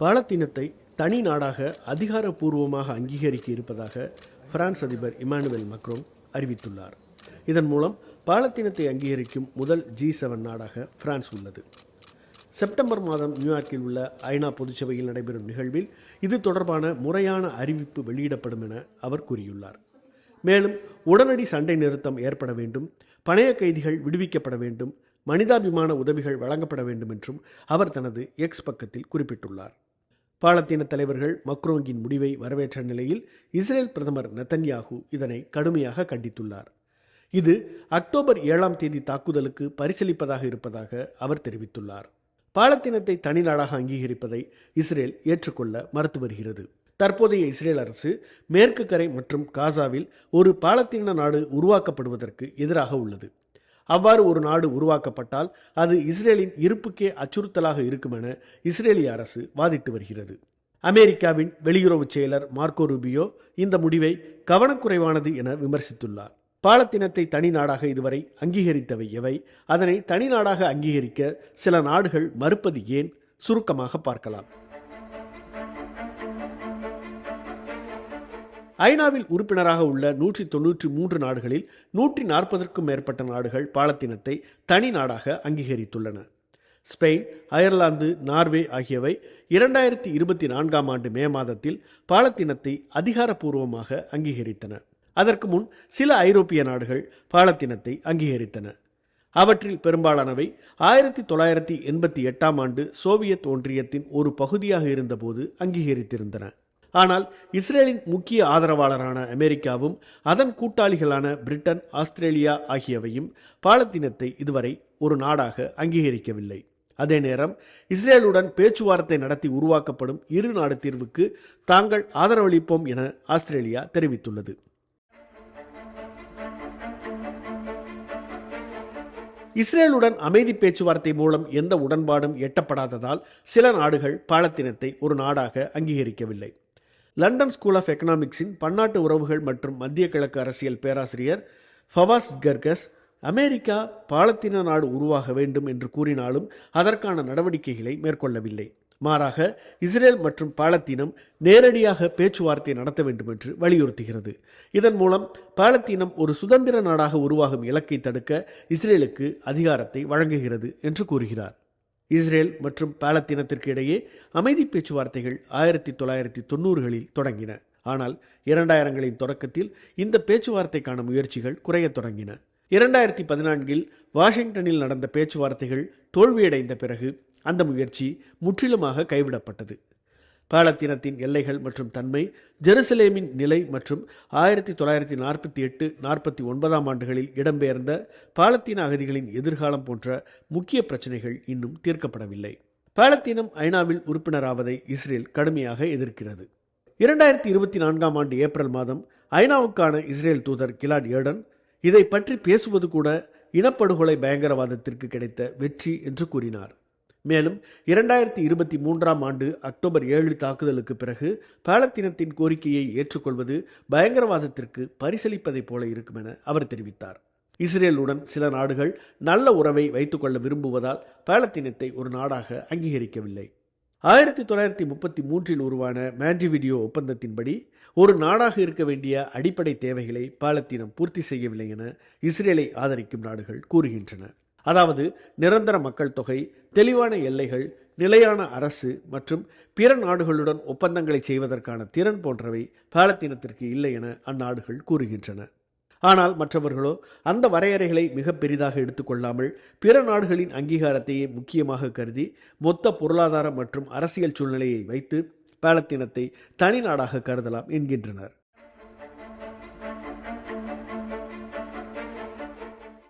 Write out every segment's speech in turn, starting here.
பாலத்தீனத்தை தனி நாடாக அதிகாரப்பூர்வமாக அங்கீகரிக்க இருப்பதாக பிரான்ஸ் அதிபர் இமானுவேல் மக்ரோன் அறிவித்துள்ளார். இதன் மூலம் பாலத்தீனத்தை அங்கீகரிக்கும் முதல் ஜி செவன் நாடாக பிரான்ஸ் உள்ளது. செப்டம்பர் மாதம் நியூயார்க்கில் உள்ள ஐநா பொதுச்சபையில் நடைபெறும் நிகழ்வில் இது தொடர்பான முறையான அறிவிப்பு வெளியிடப்படும் என அவர் கூறியுள்ளார். மேலும் உடனடி சண்டை நிறுத்தம் ஏற்பட வேண்டும் பணைய கைதிகள் விடுவிக்கப்பட வேண்டும் மனிதாபிமான உதவிகள் வழங்கப்பட வேண்டும் என்றும் அவர் தனது எக்ஸ் பக்கத்தில் குறிப்பிட்டுள்ளார். பாலத்தீன தலைவர்கள் மக்ரோங்கின் முடிவை வரவேற்ற நிலையில் இஸ்ரேல் பிரதமர் நெத்தன்யாகு இதனை கடுமையாக கண்டித்துள்ளார். இது அக்டோபர் ஏழாம் தேதி தாக்குதலுக்கு பரிசீலிப்பதாக இருப்பதாக அவர் தெரிவித்துள்ளார். பாலத்தீனத்தை தனிநாடாக அங்கீகரிப்பதை இஸ்ரேல் ஏற்றுக்கொள்ள மறுத்து வருகிறது. தற்போதைய இஸ்ரேல் அரசு மேற்கு கரை மற்றும் காசாவில் ஒரு பாலத்தீன நாடு உருவாக்கப்படுவதற்கு எதிராக உள்ளது. அவ்வாறு ஒரு நாடு உருவாக்கப்பட்டால் அது இஸ்ரேலின் இருப்புக்கே அச்சுறுத்தலாக இருக்கும் என இஸ்ரேலிய அரசு வாதிட்டு வருகிறது. அமெரிக்காவின் வெளியுறவு செயலர் மார்க்கோ ரூபியோ இந்த முடிவை கவனக்குறைவானது என விமர்சித்துள்ளார். பாலத்தினத்தை தனி நாடாக இதுவரை அங்கீகரித்தவை எவை? அதனை தனி நாடாக அங்கீகரிக்க சில நாடுகள் மறுப்பது ஏன்? சுருக்கமாக பார்க்கலாம். ஐநாவில் உறுப்பினராக உள்ள நூற்றி தொன்னூற்றி மூன்று நாடுகளில் நூற்றி நாற்பதற்கும் மேற்பட்ட நாடுகள் பாலத்தினத்தை தனி நாடாக அங்கீகரித்துள்ளன. ஸ்பெயின் அயர்லாந்து நார்வே ஆகியவை இரண்டாயிரத்தி இருபத்தி நான்காம் ஆண்டு மே மாதத்தில் பாலத்தினத்தை அதிகாரப்பூர்வமாக அங்கீகரித்தன. அதற்கு முன் சில ஐரோப்பிய நாடுகள் பாலத்தினத்தை அங்கீகரித்தன. அவற்றில் பெரும்பாலானவை ஆயிரத்தி தொள்ளாயிரத்தி எண்பத்தி எட்டாம் ஆண்டு சோவியத் ஒன்றியத்தின் ஒரு பகுதியாக இருந்தபோது அங்கீகரித்திருந்தன. ஆனால் இஸ்ரேலின் முக்கிய ஆதரவாளரான அமெரிக்காவும் அதன் கூட்டாளிகளான பிரிட்டன் ஆஸ்திரேலியா ஆகியவையும் பாலத்தீனத்தை இதுவரை ஒரு நாடாக அங்கீகரிக்கவில்லை. அதே நேரம் இஸ்ரேலுடன் பேச்சுவார்த்தை நடத்தி உருவாக்கப்படும் இரு நாடு தீர்வுக்கு தாங்கள் ஆதரவளிப்போம் என ஆஸ்திரேலியா தெரிவித்துள்ளது. இஸ்ரேலுடன் அமைதி பேச்சுவார்த்தை மூலம் எந்த உடன்பாடும் எட்டப்படாததால் சில நாடுகள் பாலத்தீனத்தை ஒரு நாடாக அங்கீகரிக்கவில்லை. லண்டன் ஸ்கூல் ஆஃப் எக்கனாமிக்ஸின் பன்னாட்டு உறவுகள் மற்றும் மத்திய கிழக்கு அரசியல் பேராசிரியர் ஃபவாஸ் கர்கஸ் அமெரிக்கா பாலத்தீன நாடு உருவாக வேண்டும் என்று கூறினாலும் அதற்கான நடவடிக்கைகளை மேற்கொள்ளவில்லை. மாறாக இஸ்ரேல் மற்றும் பாலத்தீனம் நேரடியாக பேச்சுவார்த்தை நடத்த வேண்டும் என்று வலியுறுத்துகிறது. இதன் மூலம் பாலத்தீனம் ஒரு சுதந்திர நாடாக உருவாகும் இலக்கை தடுக்க இஸ்ரேலுக்கு அதிகாரத்தை வழங்குகிறது என்று கூறுகிறார். இஸ்ரேல் மற்றும் பாலத்தீனத்திற்கு இடையே அமைதி பேச்சுவார்த்தைகள் ஆயிரத்தி தொள்ளாயிரத்தி தொண்ணூறுகளில் தொடங்கின. ஆனால் இரண்டாயிரங்களின் தொடக்கத்தில் இந்த பேச்சுவார்த்தைக்கான முயற்சிகள் குறையத் தொடங்கின. இரண்டாயிரத்தி பதினான்கில் வாஷிங்டனில் நடந்த பேச்சுவார்த்தைகள் தோல்வியடைந்த பிறகு அந்த முயற்சி முற்றிலுமாக கைவிடப்பட்டது. பாலத்தீனத்தின் எல்லைகள் மற்றும் தன்மை ஜெருசலேமின் நிலை மற்றும் ஆயிரத்தி தொள்ளாயிரத்தி நாற்பத்தி எட்டு நாற்பத்தி ஒன்பதாம் ஆண்டுகளில் இடம்பெயர்ந்த பாலத்தீன அகதிகளின் எதிர்காலம் போன்ற முக்கிய பிரச்சனைகள் இன்னும் தீர்க்கப்படவில்லை. பாலத்தீனம் ஐநாவில் உறுப்பினராவதை இஸ்ரேல் கடுமையாக எதிர்க்கிறது. இரண்டாயிரத்தி இருபத்தி நான்காம் ஆண்டு ஏப்ரல் மாதம் ஐநாவுக்கான இஸ்ரேல் தூதர் கிலாட் ஏடன் இதை பற்றி பேசுவது கூட இனப்படுகொலை பயங்கரவாதத்திற்கு கிடைத்த வெற்றி என்று கூறினார். மேலும் இரண்டாயிரத்தி இருபத்தி மூன்றாம் ஆண்டு அக்டோபர் ஏழு தாக்குதலுக்கு பிறகு பாலத்தீனத்தின் கோரிக்கையை ஏற்றுக்கொள்வது பயங்கரவாதத்திற்கு பரிசளிப்பதைப் போல இருக்கும் என அவர் தெரிவித்தார். இஸ்ரேலுடன் சில நாடுகள் நல்ல உறவை வைத்துக்கொள்ள விரும்புவதால் பாலத்தீனத்தை ஒரு நாடாக அங்கீகரிக்கவில்லை. ஆயிரத்தி தொள்ளாயிரத்தி முப்பத்தி மூன்றில் உருவான மேண்டிவிடியோ ஒப்பந்தத்தின்படி ஒரு நாடாக இருக்க வேண்டிய அடிப்படை தேவைகளை பாலத்தீனம் பூர்த்தி செய்யவில்லை என இஸ்ரேலை ஆதரிக்கும் நாடுகள் கூறுகின்றன. அதாவது நிரந்தர மக்கள் தொகை தெளிவான எல்லைகள் நிலையான அரசு மற்றும் பிற நாடுகளுடன் ஒப்பந்தங்களை செய்வதற்கான திறன் போன்றவை பாலத்தீனத்திற்கு இல்லை என அந்நாடுகள் கூறுகின்றன. ஆனால் மற்றவர்களோ அந்த வரையறைகளை மிக பெரிதாக எடுத்துக்கொள்ளாமல் பிற நாடுகளின் அங்கீகாரத்தையே முக்கியமாக கருதி மொத்த பொருளாதார மற்றும் அரசியல் சூழ்நிலையை வைத்து பாலத்தீனத்தை தனி நாடாக கருதலாம் என்கின்றனர்.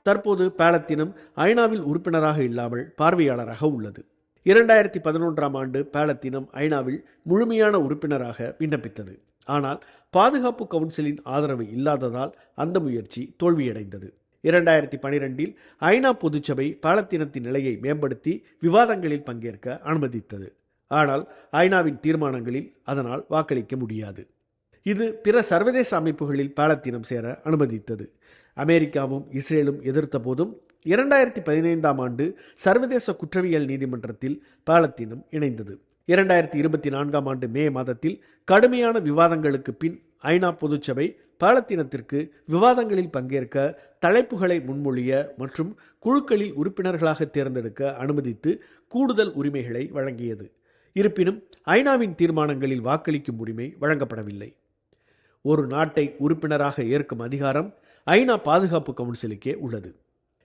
தற்போது பாலத்தீனம் ஐநாவில் உறுப்பினராக இல்லாமல் பார்வையாளராக உள்ளது. இரண்டாயிரத்தி பதினொன்றாம் ஆண்டு பாலத்தீனம் ஐநாவில் முழுமையான உறுப்பினராக விண்ணப்பித்தது. ஆனால் பாதுகாப்பு கவுன்சிலின் ஆதரவு இல்லாததால் அந்த முயற்சி தோல்வியடைந்தது. இரண்டாயிரத்தி பனிரெண்டில் ஐநா பொதுச்சபை பாலத்தீனத்தின் நிலையை மேம்படுத்தி விவாதங்களில் பங்கேற்க அனுமதித்தது. ஆனால் ஐநாவின் தீர்மானங்களில் அதனால் வாக்களிக்க முடியாது. இது பிற சர்வதேச அமைப்புகளில் பாலத்தீனம் சேர அனுமதித்தது. அமெரிக்காவும் இஸ்ரேலும் எதிர்த்த போதும் இரண்டாயிரத்தி பதினைந்தாம் ஆண்டு சர்வதேச குற்றவியல் நீதிமன்றத்தில் பாலத்தீனம் இணைந்தது. இரண்டாயிரத்தி இருபத்தி நான்காம் ஆண்டு மே மாதத்தில் கடுமையான விவாதங்களுக்கு பின் ஐநா பொதுச்சபை பாலத்தீனத்திற்கு விவாதங்களில் பங்கேற்க தலைப்புகளை முன்மொழிய மற்றும் குழுக்களில் உறுப்பினர்களாக தேர்ந்தெடுக்க அனுமதித்து கூடுதல் உரிமைகளை வழங்கியது. இருப்பினும் ஐநாவின் தீர்மானங்களில் வாக்களிக்கும் உரிமை வழங்கப்படவில்லை. ஒரு நாட்டை உறுப்பினராக ஏற்கும் அதிகாரம் ஐநா பாதுகாப்பு கவுன்சிலுக்கே உள்ளது.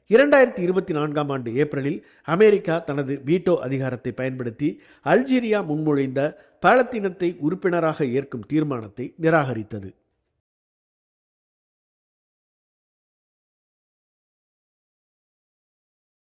இரண்டாயிரத்தி இருபத்தி நான்காம் ஆண்டு ஏப்ரலில் அமெரிக்கா தனது வீட்டோ அதிகாரத்தை பயன்படுத்தி அல்ஜீரியா முன்மொழிந்த பாலத்தீனத்தை உறுப்பினராக ஏற்கும் தீர்மானத்தை நிராகரித்தது.